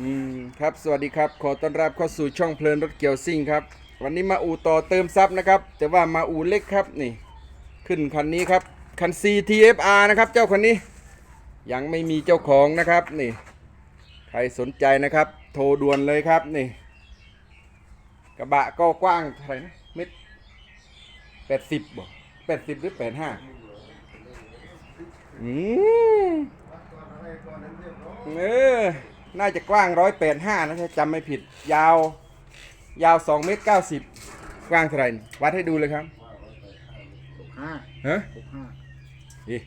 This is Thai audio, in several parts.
อืมครับสวัสดีครับ ขอต้อนรับเข้าสู่ช่องเพลินรถเกี่ยวซิ่งครับ วันนี้มาอูต่อเติมซับนะครับ แต่ว่ามาอูเล็กครับนี่ ขึ้นคันนี้ครับ คัน CTFR นะครับ เจ้าคันนี้ ยังไม่มีเจ้าของนะครับนี่ ใครสนใจนะครับ โทรด่วนเลยครับนี่ กระบะก็กว้างเท่าไหร่นะเมตรแปดสิบบ่แปดสิบหรือแปดห้าอืม เออ น่าจะกว้างร้อยแปดห้านะถ้าจำไม่ผิด ยาว ยาวสองเมตรเก้าสิบกว้างเท่าไหร่นี่วัดให้ดูเลยครับห้าฮะหกห้านี่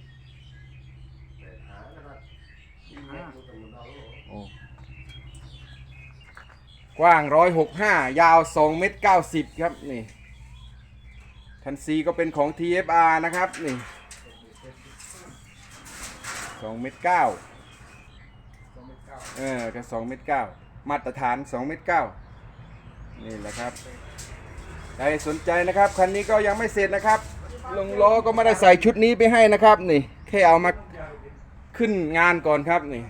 ห้าโอ้กว้างร้อยหกห้ายาวสองเมตรเก้าสิบครับนี่คันซีก็เป็นของ TFR นะครับนี่สองเมตรเก้าสอง เออก็สองเมตรเก้ามาตรฐานสองเมตรเก้านี่แหละครับใครสนใจนะครับคันนี้ก็ยังไม่เสร็จนะครับลงล้อก็ไม่ได้ใส่ชุดนี้ไปให้นะครับนี่แค่เอามาขึ้นงานก่อนครับนี่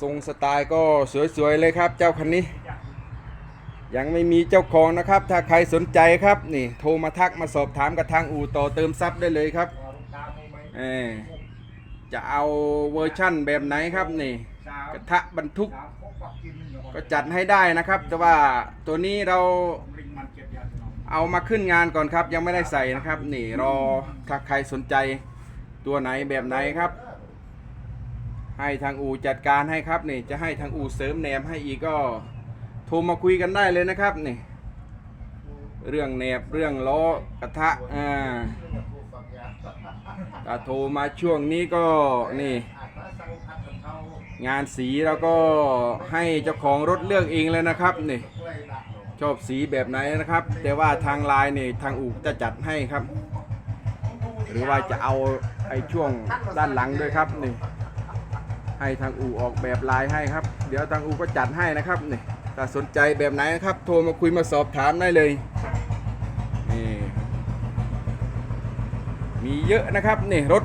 ทรงสไตล์ก็สวยๆเลยครับ เจ้าคันนี้ ยังไม่มีเจ้าของนะครับ ถ้าใครสนใจครับนี่โทรมาทักมาสอบถามกับทางอู่ต่อเติมซับได้เลยครับเอาไหมเออ จะเอาเวอร์ชั่นแบบไหนครับนี่สามกระทะบรรทุกสามพกปักกินหนึ่งเดี๋ยวก่อนก็จัดให้ได้นะครับ แต่ว่าตัวนี้เราผมริงมันเก็บยาสนองเอามาขึ้นงานก่อนครับ ยังไม่ได้ใส่นะครับ นี่รอถ้าใครสนใจตัวไหนแบบไหนครับ ให้ทางอูจัดการให้ครับนี่จะให้ทางอูเสริมแหนมให้อีกก็โทรมาคุยกันได้เลยนะครับนี่เรื่องแหนบเรื่องล้อกระทะอ่า ถ้าโทรมาช่วงนี้ก็นี่ งานสีแล้วก็ให้เจ้าของรถเลือกเองเลยนะครับนี่ชอบสีแบบไหนนะครับ แต่ว่าทางลน์นี่ทางอูจะจัดให้ครับ หรือว่าจะเอาไอ้ช่วงด้านหลังด้วยครับนี่ให้ทางอูออกแบบลายให้ครับ เดี๋ยวทางอูก็จัดให้นะครับนี่ถ้าสนใจแบบไหนนะครับ โทรมาคุยมาสอบถามได้เลยนี่ มีเยอะนะครับนี่รถ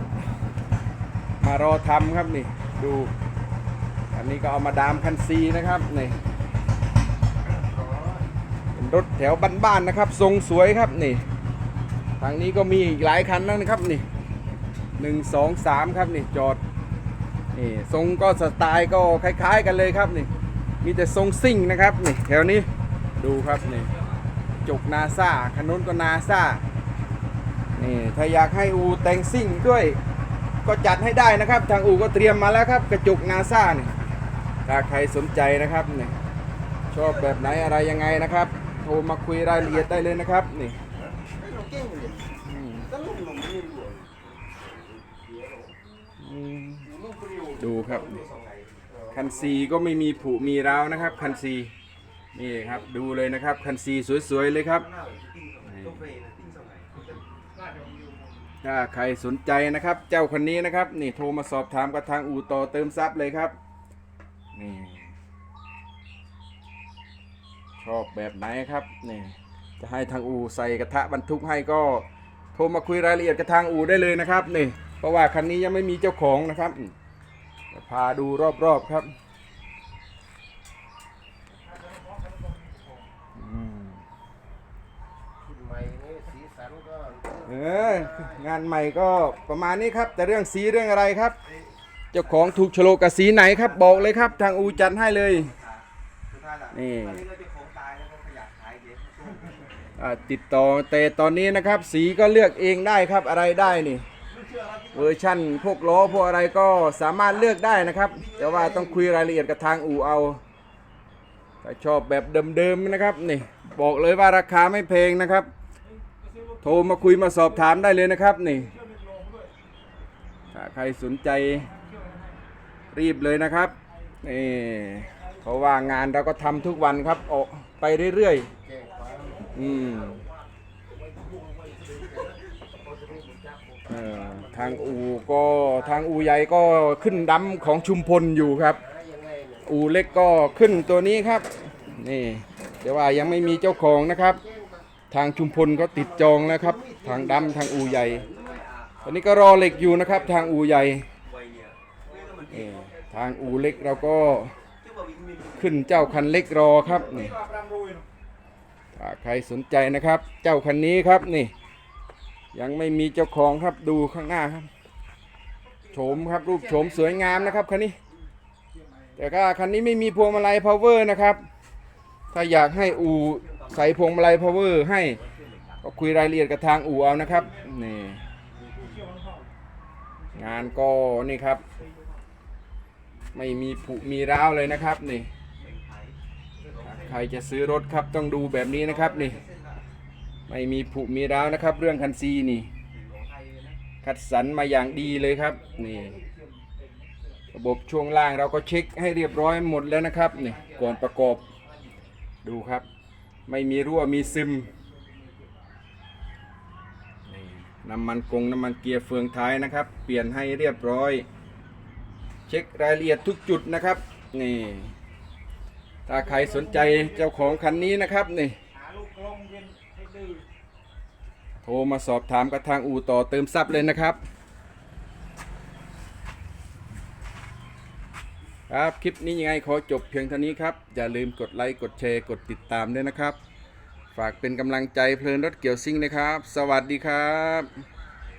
มารอทำครับนี่ดูอันนี้ก็เอามาดามคันซีนะครับนี่เป็นรถแถวบ้านๆนะครับ ทรงสวยครับนี่ทางนี้ก็มีอีกหลายคันนะครับนี่หนึ่งสองสามครับนี่จอดนี่ทรงก็สไตล์ก็คล้าย ๆ กันเลยครับนี่มีแต่ทรงซิ่งนะครับนี่แถวนี้ดูครับนี่จกนาซาคันนู้นก็นาซา นี่ถ้าอยากให้อูแต่งซิ่งด้วย ก็จัดให้ได้นะครับ ทางอูก็เตรียมมาแล้วครับ กระจุกนาซาเนี่ยถ้าใครสนใจนะครับนี่ชอบแบบไหนอะไรยังไงนะครับ โทรมาคุยรายละเอียดได้เลยนะครับนี่ดูครับคันซีก็ไม่มีผุมีร้าวนะครับ คันซีนี่ครับดูเลยนะครับ คันซีสวยๆเลยครับ ถ้าใครสนใจนะครับ เจ้าคนนี้นะครับ นี่โทรมาสอบถามกับทางอู่ต่อเติมซับเลยครับ นี่ ชอบแบบไหนครับ นี่ จะให้ทางอูใส่กระทะบรรทุกให้ก็โทรมาคุยรายละเอียดกับทางอูได้เลยนะครับ นี่ เพราะว่าคันนี้ยังไม่มีเจ้าของนะครับพาดูรอบๆครับอืมใหม่นี่สีสันก็ เอองานใหม่ก็ประมาณนี้ครับ แต่เรื่องสีเรื่องอะไรครับ เจ้าของถูกโฉลกกับสีไหนครับ บอกเลยครับ ทางอูจัดให้เลยนี่ติดต่อแต่ตอนนี้นะครับ สีก็เลือกเองได้ครับอะไรได้นี่เวอร์ชั่นพวกล้อพวกอะไรก็สามารถเลือกได้นะครับ แต่ว่าต้องคุยรายละเอียดกับทางอู่เอาถ้าชอบแบบเดิมๆนะครับนี่บอกเลยว่าราคาไม่แพงนะครับ โทรมาคุยมาสอบถามได้เลยนะครับนี่ถ้าใครสนใจรีบเลยนะครับนี่เพราะว่างานเราก็ทำทุกวันครับออกไปเรื่อยๆอืมทางอูก็ทางอูใหญ่ก็ขึ้นดำของชุมพลอยู่ครับ อูเล็กก็ขึ้นตัวนี้ครับ นี่แต่ว่ายังไม่มีเจ้าของนะครับ ทางชุมพลก็ติดจองแล้วครับ ทางดำทางอูใหญ่ ตอนนี้ก็รอเหล็กอยู่นะครับ ทางอูใหญ่ ทางอูเล็กเราก็ขึ้นเจ้าคันเล็กรอครับนี่ถ้าใครสนใจนะครับ เจ้าคันนี้ครับนี่ ยังไม่มีเจ้าของครับดูข้างหน้าครับโฉมครับรูปโฉมสวยงามนะครับคันนี้ แต่ก็คันนี้ไม่มีพวงมาลัย power นะครับ ถ้าอยากให้อู ใส่พวงมาลัย power ให้ก็คุยรายละเอียดกับทางอู่เอานะครับนี่งานก็นี่ครับ ไม่มีผุมีร้าวเลยนะครับนี่ใครจะซื้อรถครับต้องดูแบบนี้นะครับนี่ไม่มีผุมีร้าวนะครับ เรื่องคันซีนี่คัดสรรมาอย่างดีเลยครับนี่ระบบช่วงล่างเราก็เช็คให้เรียบร้อยหมดแล้วนะครับนี่ก่อนประกอบดูครับ ไม่มีรั่วมีซึมน้ำมันกงน้ำมันเกียร์เฟืองท้ายนะครับ เปลี่ยนให้เรียบร้อย เช็ครายละเอียดทุกจุดนะครับนี่ถ้าใครสนใจเจ้าของคันนี้นะครับนี่โทรมาสอบถามกับทางอู่ต่อเติมซับเลยนะครับ ครับ คลิปนี้ยังไงขอจบเพียงเท่านี้ครับ อย่าลืมกดไลค์ กดแชร์ กดติดตามด้วยนะครับ ฝากเป็นกำลังใจเพลินรถเกี่ยวซิ่งนะครับ สวัสดีครับ